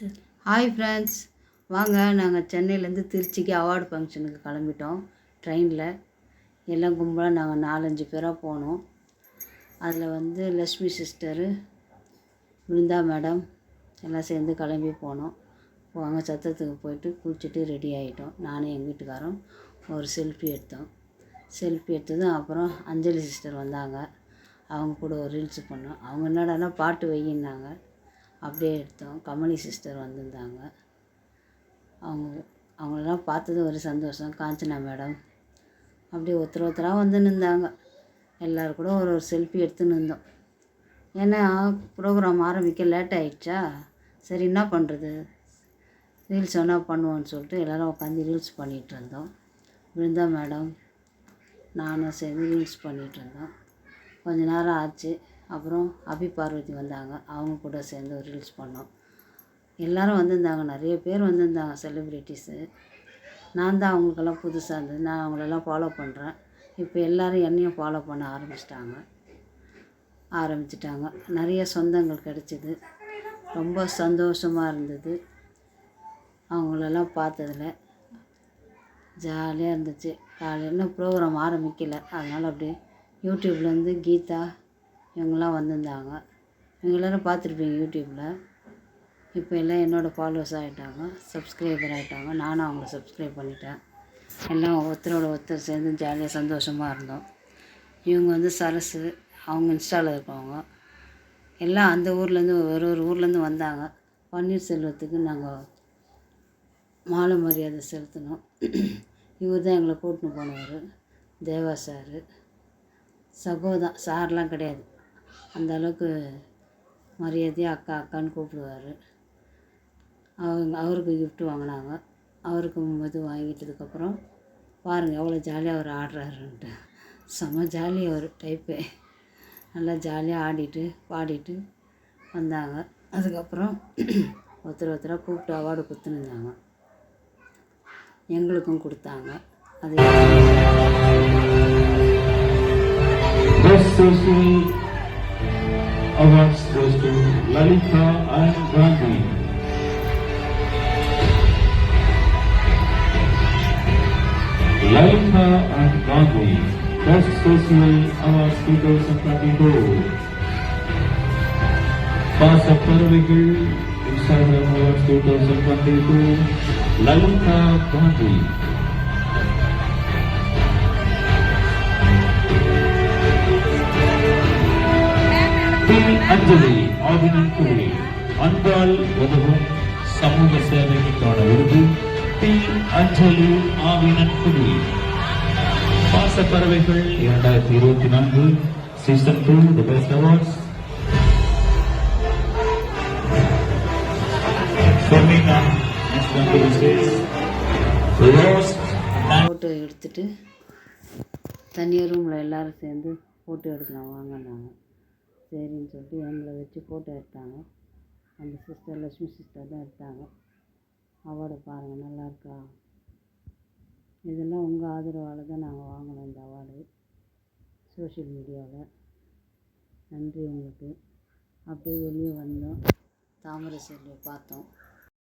Hi friends வாங்க நாங்கள் சென்னையிலேருந்து திருச்சிக்கு அவார்டு ஃபங்க்ஷனுக்கு கிளம்பிட்டோம் ட்ரெயினில் எல்லாம் கும்பலாக நாங்கள் நாலஞ்சு பேராக போனோம். அதில் வந்து லக்ஷ்மி சிஸ்டரு பிருந்தா மேடம் எல்லாம் சேர்ந்து கிளம்பி போனோம். அங்கே சத்திரத்துக்கு போயிட்டு குளிச்சுட்டு ரெடி ஆகிட்டோம் நானும் எங்கள் வீட்டுக்காரரும் ஒரு செல்ஃபி எடுத்தோம். செல்ஃபி எடுத்ததும் அப்புறம் அஞ்சலி சிஸ்டர் வந்தாங்க. அவங்க கூட ஒரு ரீல்ஸ் பண்ணோம். அவங்க என்னடான்னா பாட்டு வையின்னாங்க. அப்படியே எடுத்தோம். கமலி சிஸ்டர் வந்திருந்தாங்க. அவங்க அவங்களெல்லாம் பார்த்தது ஒரு சந்தோஷம். காஞ்சனா மேடம் அப்படியே ஒருத்தர் ஒருத்தராக வந்து நின்றாங்க. எல்லோரும் கூட ஒரு ஒரு செல்ஃபி எடுத்துன்னு இருந்தோம். ஏன்னா ப்ரோக்ராம் ஆரம்பிக்க லேட் ஆகிடுச்சா சரி என்ன பண்ணுறது ரீல்ஸ் வேணால் பண்ணுவோன்னு சொல்லிட்டு எல்லோரும் உட்காந்து ரீல்ஸ் பண்ணிகிட்டு இருந்தோம். விருந்தா மேடம் நானும் சேர்ந்து ரீல்ஸ் பண்ணிகிட்டு இருந்தோம். கொஞ்ச நேரம் ஆச்சு. அப்புறம் அபி பார்வதி வந்தாங்க. அவங்க கூட சேர்ந்து ஒரு ரீல்ஸ் பண்ணோம். எல்லோரும் வந்திருந்தாங்க. நிறைய பேர் வந்திருந்தாங்க செலிப்ரிட்டிஸு நான் தான் அவங்களுக்கெல்லாம் புதுசாக இருந்தது. நான் அவங்களெல்லாம் ஃபாலோ பண்ணுறேன் இப்போ எல்லோரும் என்னையும் ஃபாலோ பண்ண ஆரம்பிச்சிட்டாங்க. ஆரம்பிச்சிட்டாங்க. நிறைய சொந்தங்கள் கிடச்சிது. ரொம்ப சந்தோஷமாக இருந்தது. அவங்களெல்லாம் பார்த்ததுல ஜாலியாக இருந்துச்சு. காலையில் இன்னும் ப்ரோக்ராம் ஆரம்பிக்கலை. அதனால் அப்படியே யூடியூப்லேருந்து கீதா இவங்கெல்லாம் வந்திருந்தாங்க. இவங்க எல்லோரும் பார்த்துருப்பீங்க யூடியூப்பில் இப்போ எல்லாம் என்னோடய ஃபாலோவர்ஸ் ஆகிட்டாங்க சப்ஸ்கிரைபர் ஆகிட்டாங்க நானும் அவங்கள சப்ஸ்கிரைப் பண்ணிட்டேன். எல்லாம் ஒருத்தரோட ஒருத்தர் சேர்ந்து ஜாலியாக சந்தோஷமாக இருந்தோம். இவங்க வந்து சரசு அவங்க இன்ஸ்டாவில் இருக்கவங்க. எல்லாம் அந்த ஊர்லேருந்து ஒரு ஒரு ஊர்லேருந்து வந்தாங்க. பன்னீர்செல்வத்துக்கு நாங்கள் மாலை மரியாதை செலுத்தினோம். இவர் தான் எங்களை கூட்டின்னு போனவர். தேவா சார். சகோதான் சார்லாம் கிடையாது. அந்தளவுக்கு மரியாதையாக அக்கா அக்கான்னு கூப்பிடுவார். அவங்க அவருக்கு கிஃப்ட்டு வாங்கினாங்க. அவருக்கு இது வாங்கிட்டதுக்கப்புறம் பாருங்கள் எவ்வளோ ஜாலியாக அவர் ஆடுறாருன்ட்டு. செம்ம ஜாலி அவர் டைப்பு நல்லா ஜாலியாக ஆடிட்டு பாடிட்டு வந்தாங்க. அதுக்கப்புறம் ஒருத்தர் ஒருத்தராக கூப்பிட்டு அவார்டு கொடுத்துன்னு எங்களுக்கும் கொடுத்தாங்க. அது awards goes to Lalita and Randy. Lalita and Randy, First Social Award 2022. Pass of Parvigal, Instagram Awards 2022, Lalita Gandhi. அஞ்சலி ஆவினன் குழி. அன்பால் உதவும் சமூக சேவைக்கான விருது டி அஞ்சலி ஆவினன் குழி. பாசப்பறவைகள் இரண்டாயிரத்தி இருபத்தி நான்கு season two the best awards photo எடுத்துட்டு தனியாக ரூமில் எல்லோரும் சேர்ந்து ஃபோட்டோ எடுக்கலாம் நாங்கள் சரின்னு சொல்லிட்டு எங்களை வச்சு ஃபோட்டோ எடுத்தாங்க. அந்த சிஸ்டர் லக்ஷ்மி சிஸ்டர் தான் எடுத்தாங்க. அவார்டை பாருங்கள் நல்லாயிருக்கா இதெல்லாம் உங்கள் ஆதரவால் தான் நாங்கள் வாங்கினோம் இந்த அவார்டு சோஷியல் மீடியாவில் நன்றி உங்களுக்கு. அப்படியே வெளியே வந்தோம். தாமரை செல்வியை பார்த்தோம்.